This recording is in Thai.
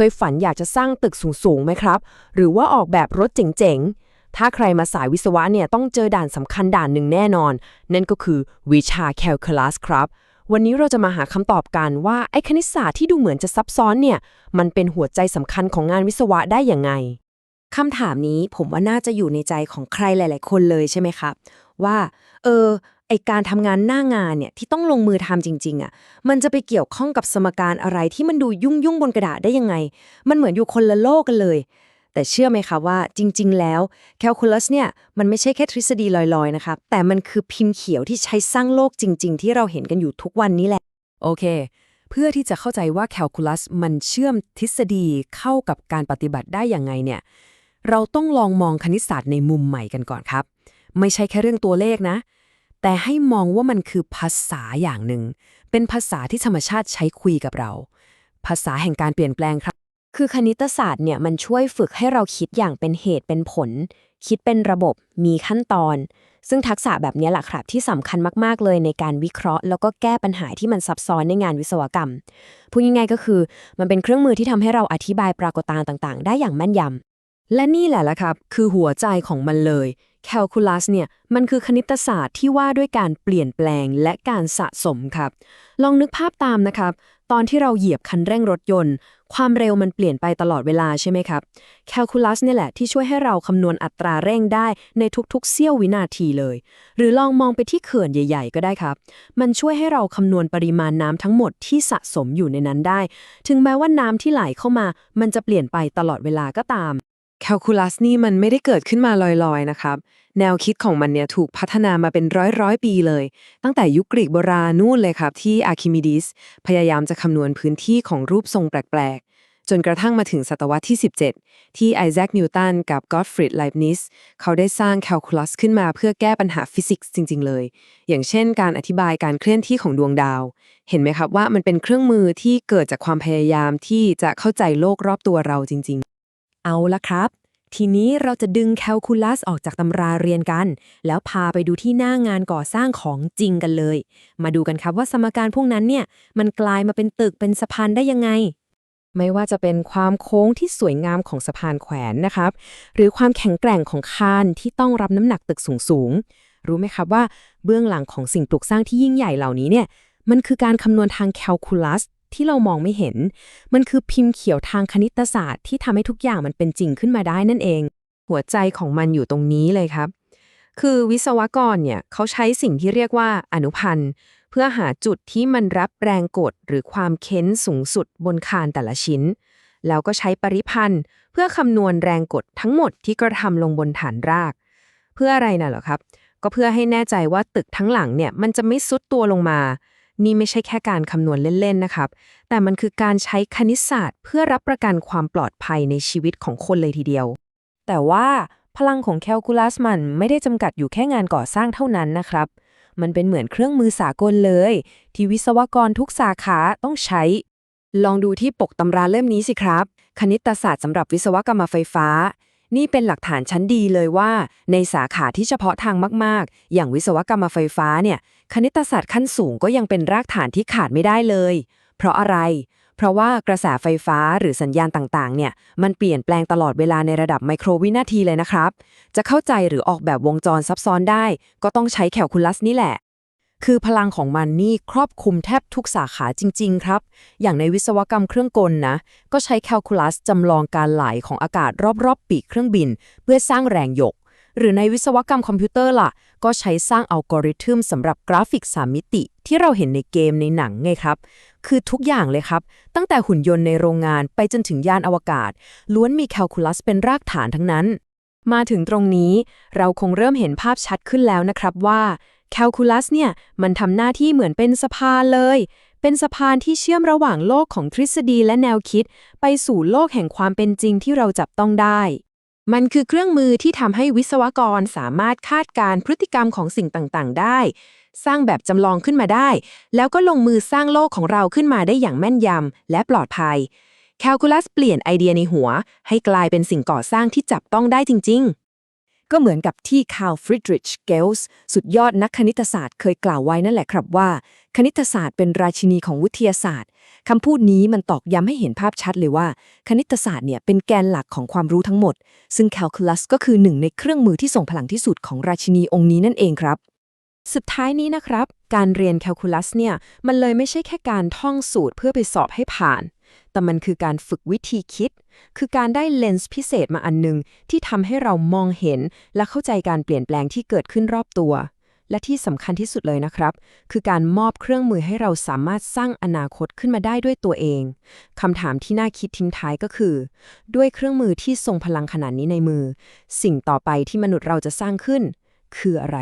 เคยฝันอยากจะสร้างตึกสูงๆไหมครับ หรือว่าออกแบบรถเจ๋งๆ ถ้าใครมาสายวิศวะเนี่ยต้องเจอด่านสำคัญด่านหนึ่งแน่นอน นั่นก็คือวิชาแคลคูลัสครับ วันนี้เราจะมาหาคำตอบกันว่าไอ้คณิตศาสตร์ที่ดูเหมือนจะซับซ้อนเนี่ยมันเป็นหัวใจสำคัญของงานวิศวะได้อย่างไงคำถามนี้ผมว่าน่าจะอยู่ในใจของใครหลาย ๆ คนเลยใช่ไหมครับ ว่า เออ ไอการทำงานหน้างานเนี่ยที่ต้องลงมือทำจริง ๆอะมันจะไปเกี่ยวข้องกับสมการอะไรที่มันดูยุ่งยุ่งๆบนกระดาษได้ยังไง มันเหมือนอยู่คนละโลกกันเลย แต่เชื่อไหมคะว่าจริง ๆ แล้วแคลคูลัสเนี่ยมันไม่ใช่แค่ทฤษฎีลอยๆนะครับแต่มันคือพิมพ์เขียวที่ใช้สร้างโลกจริง ๆ ที่เราเห็นกันอยู่ทุกวันนี้แหละ โอเค เพื่อที่จะเข้าใจว่าแคลคูลัสมันเชื่อมทฤษฎีเข้ากับการปฏิบัติได้อย่างไงเนี่ยเราต้องลองมองคณิตศาสตร์ในมุมใหม่กันก่อนครับ ไม่ใช่แค่เรื่องตัวเลขนะ แต่ให้มองว่ามันคือภาษาอย่างหนึ่ง เป็นภาษาที่ธรรมชาติใช้คุยกับเรา ภาษาแห่งการเปลี่ยนแปลงครับ คือคณิตศาสตร์เนี่ยมันช่วยฝึกให้เราคิดอย่างเป็นเหตุเป็นผล คิดเป็นระบบ มีขั้นตอน ซึ่งทักษะแบบนี้แหละครับที่สำคัญมากๆเลยในการวิเคราะห์ แล้วก็แก้ปัญหาที่มันซับซ้อนในงานวิศวกรรม พูดง่ายๆก็คือ มันเป็นเครื่องมือที่ทำให้เราอธิบายปรากฏการณ์ต่าง ๆ ได้อย่างแม่นยำและนี่แหละละครับ คือหัวใจของมันเลย แคลคูลัสเนี่ยมันคือคณิตศาสตร์ที่ว่าด้วยการเปลี่ยนแปลงและการสะสมครับ ลองนึกภาพตามนะครับ ตอนที่เราเหยียบคันเร่งรถยนต์ ความเร็วมันเปลี่ยนไปตลอดเวลาใช่ไหมครับแคลคูลัสเนี่ยแหละที่ช่วยให้เราคำนวณอัตราเร่งได้ในทุกๆ เสี้ยววินาทีเลย หรือลองมองไปที่เขื่อนใหญ่ ๆ ก็ได้ครับ มันช่วยให้เราคำนวณปริมาณน้ำทั้งหมดที่สะสมอยู่ในนั้นได้ ถึงแม้ว่าน้ำที่ไหลเข้ามา มันจะเปลี่ยนไปตลอดเวลาก็ตาม คลคูลัสนี่มันไม่ได้เกิดขึ้นมาลอยๆนะครับ แนวคิดของมันเนี่ยถูกพัฒนามาเป็นร้อยร้อยๆปีเลย ตั้งแต่ยุคกรีกโบราณนู่นเลยครับ ที่อาร์คิมิดีสพยายามจะคำนวณพื้นที่ของรูปทรงแปลกๆ จนกระทั่งมาถึงศตวรรษที่ 17 ที่ไอแซคนิวตันกับกอตฟริดไลบ์นิสเขาได้สร้างแคลคูลัสขึ้นมาเพื่อแก้ปัญหาฟิสิกส์จริง ๆ เลย อย่างเช่น การอธิบายการเคลื่อนที่ของดวงดาว เห็นไหมครับว่ามันเป็นเครื่องมือที่เกิดจากความพยายามที่จะเข้าใจโลกรอบตัวเราจริง ๆ เอาละครับ ทีนี้เราจะดึงแคลคูลัสออกจากตำราเรียนกัน แล้วพาไปดูที่หน้างานก่อสร้างของจริงกันเลย มาดูกันครับว่าสมการพวกนั้นเนี่ย มันกลายมาเป็นตึกเป็นสะพานได้ยังไงไม่ว่าจะเป็นความโค้งที่สวยงามของสะพานแขวนนะครับ หรือความแข็งแกร่งของคานที่ต้องรับน้ำหนักตึกสูงๆรู้ไหมครับว่าเบื้องหลังของสิ่งปลูกสร้างที่ยิ่งใหญ่เหล่านี้เนี่ย มันคือการคำนวณทางแคลคูลัส ที่เรามองไม่เห็น มันคือพิมพ์เขียวทางคณิตศาสตร์ที่ทำให้ทุกอย่างมันเป็นจริงขึ้นมาได้นั่นเอง หัวใจของมันอยู่ตรงนี้เลยครับ คือวิศวกรเนี่ยเขาใช้สิ่งที่เรียกว่าอนุพันธ์ เพื่อหาจุดที่มันรับแรงกดหรือความเค้นสูงสุดบนคานแต่ละชิ้น แล้วก็ใช้ปริพันธ์ เพื่อคำนวณแรงกดทั้งหมดที่กระทำลงบนฐานราก เพื่ออะไรน่ะเหรอครับก็เพื่อให้แน่ใจว่าตึกทั้งหลังเนี่ยมันจะไม่ซุดตัวลงมา นี่ไม่ใช่แค่การคำนวณเล่นๆนะครับ แต่มันคือการใช้คณิตศาสตร์เพื่อรับประกันความปลอดภัยในชีวิตของคนเลยทีเดียว แต่ว่าพลังของแคลคูลัสมันไม่ได้จำกัดอยู่แค่งานก่อสร้างเท่านั้นนะครับ มันเป็นเหมือนเครื่องมือสากลเลย ที่วิศวกรทุกสาขาต้องใช้ ลองดูที่ปกตำราเล่มนี้สิครับ คณิตศาสตร์สำหรับวิศวกรรมไฟฟ้า นี่เป็นหลักฐานชั้นดีเลยว่า ในสาขาที่เฉพาะทางมาก ๆ อย่างวิศวกรรมไฟฟ้าเนี่ย คณิตศาสตร์ขั้นสูงก็ยังเป็นรากฐานที่ขาดไม่ได้เลย เพราะอะไร เพราะว่ากระแสไฟฟ้าหรือสัญญาณต่างๆ เนี่ย มันเปลี่ยนแปลงตลอดเวลาในระดับไมโครวินาทีเลยนะครับ จะเข้าใจหรือออกแบบวงจรซับซ้อนได้ ก็ต้องใช้แคลคูลัสนี่แหละ คือพลังของมันนี่ครอบคลุมแทบทุกสาขาจริง ๆ ครับ อย่างในวิศวกรรมเครื่องกลนะ ก็ใช้แคลคูลัสจำลองการไหลของอากาศรอบๆ ปีกเครื่องบิน เพื่อสร้างแรงยก หรือในวิศวกรรมคอมพิวเตอร์ล่ะ ก็ใช้สร้างอัลกอริทึมสำหรับกราฟิก3มิติ ที่เราเห็นในเกมในหนังไงครับ คือทุกอย่างเลยครับ ตั้งแต่หุ่นยนต์ในโรงงานไปจนถึงยานอวกาศ ล้วนมีแคลคูลัสเป็นรากฐานทั้งนั้นมาถึงตรงนี้เราคงเริ่มเห็นภาพชัดขึ้นแล้วนะครับว่า แคลคูลัสเนี่ยมันทำหน้าที่เหมือนเป็นสะพานเลย เป็นสะพานที่เชื่อมระหว่างโลกของทฤษฎีและแนวคิด ไปสู่โลกแห่งความเป็นจริงที่เราจับต้องได้ มันคือเครื่องมือที่ทำให้วิศวกรสามารถคาดการณ์พฤติกรรมของสิ่งต่างๆ ได้ สร้างแบบจำลองขึ้นมาได้ แล้วก็ลงมือสร้างโลกของเราขึ้นมาได้อย่างแม่นยำและปลอดภัยแคลคูลัสเปลี่ยนไอเดียในหัว ให้กลายเป็นสิ่งก่อสร้างที่จับต้องได้จริง ๆ ก็เหมือนกับที่คาร์ลฟริดริชเกลส์สุดยอดนักคณิตศาสตร์เคยกล่าวไว้นั่นแหละครับว่า คณิตศาสตร์เป็นราชินีของวิทยาศาสตร์คำพูดนี้มันตอกย้ำให้เห็นภาพชัดเลยว่า คณิตศาสตร์เนี่ยเป็นแกนหลักของความรู้ทั้งหมด ซึ่งแคลคูลัสก็คือหนึ่งในเครื่องมือที่ส่งพลังที่สุดของราชินีองค์นี้นั่นเองครับสุดท้ายนี้นะครับ การเรียนแคลคูลัสเนี่ย มันเลยไม่ใช่แค่การท่องสูตรเพื่อไปสอบให้ผ่าน แต่มันคือการฝึกวิธีคิด คือการได้เลนส์พิเศษมาอันหนึง ที่ทำให้เรามองเห็น และเข้าใจการเปลี่ยนแปลงที่เกิดขึ้นรอบตัว และที่สำคัญที่สุดเลยนะครับ คือการมอบเครื่องมือให้เราสามารถสร้างอนาคตขึ้นมาได้ด้วยตัวเองคำถามที่น่าคิดทิ้งท้ายก็คือ ด้วยเครื่องมือที่ทรงพลังขนาดนี้ในมือ สิ่งต่อไปที่มนุษย์เราจะสร้างขึ้น คืออะไร